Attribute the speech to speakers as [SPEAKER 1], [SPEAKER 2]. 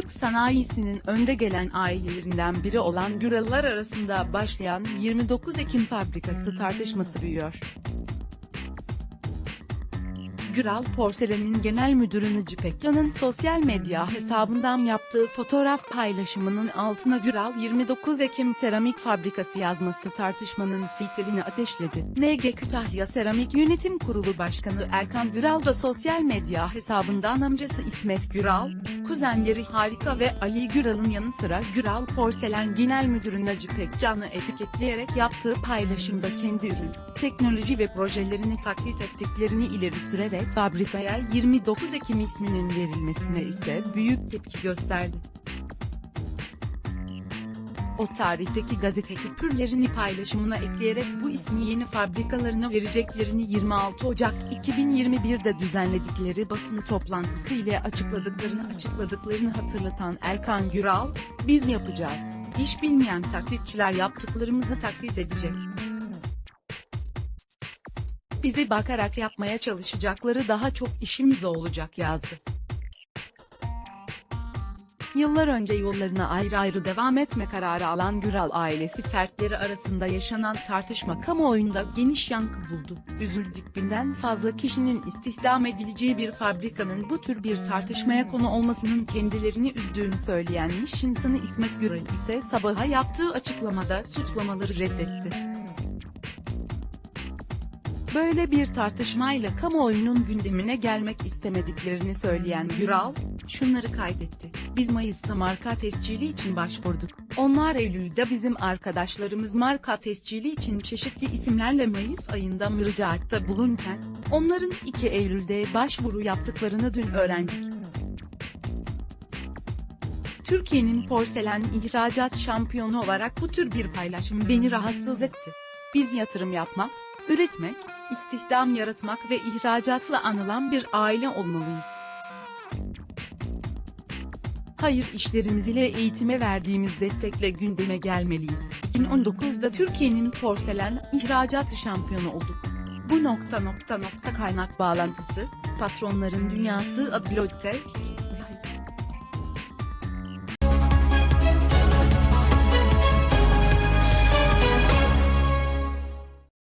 [SPEAKER 1] sanayisinin önde gelen ailelerinden biri olan Gürallar arasında başlayan 29 Ekim fabrikası tartışması büyüyor. Güral Porselen'in genel müdürü Necip Pekcan'ın sosyal medya hesabından yaptığı fotoğraf paylaşımının altına Güral 29 Ekim Seramik Fabrikası yazması tartışmanın fitilini ateşledi. NG Kütahya Seramik Yönetim Kurulu Başkanı Erkan Güral da sosyal medya hesabından amcası İsmet Güral, kuzenleri Harika ve Ali Güral'ın yanı sıra Güral Porselen Genel Müdürü Necip Pekcan'ı etiketleyerek yaptığı paylaşımda kendi ürün, teknoloji ve projelerini taklit ettiklerini ileri sürerek fabrikaya 29 Ekim isminin verilmesine ise büyük tepki gösterdi. O tarihteki gazete küpürlerini paylaşımına ekleyerek bu ismi yeni fabrikalarına vereceklerini 26 Ocak 2021'de düzenledikleri basın toplantısı ile açıkladıklarını açıkladıklarını hatırlatan Erkan Güral, biz yapacağız, iş bilmeyen taklitçiler yaptıklarımızı taklit edecek. Bizi bakarak yapmaya çalışacakları daha çok işimiz olacak yazdı. Yıllar önce yollarına ayrı ayrı devam etme kararı alan Güral ailesi fertleri arasında yaşanan tartışma kamuoyunda geniş yankı buldu. Üzüldük binden fazla kişinin istihdam edileceği bir fabrikanın bu tür bir tartışmaya konu olmasının kendilerini üzdüğünü söyleyen iş insanı İsmet Gürel ise sabaha yaptığı açıklamada suçlamaları reddetti. Böyle bir tartışmayla kamuoyunun gündemine gelmek istemediklerini söyleyen Güral, şunları kaydetti. Biz Mayıs'ta marka tescili için başvurduk. Onlar Eylül'de bizim arkadaşlarımız marka tescili için çeşitli isimlerle Mayıs ayında müracaatta bulunken, onların 2 Eylül'de başvuru yaptıklarını dün öğrendik. Türkiye'nin porselen ihracat şampiyonu olarak bu tür bir paylaşım beni rahatsız etti. Biz yatırım yapmak, üretmek, istihdam yaratmak ve ihracatla anılan bir aile olmalıyız. Hayır işlerimiz ile eğitime verdiğimiz destekle gündeme gelmeliyiz. 2019'da Türkiye'nin porselen ihracat şampiyonu olduk. Bu nokta nokta nokta kaynak bağlantısı, patronların dünyası adlı test,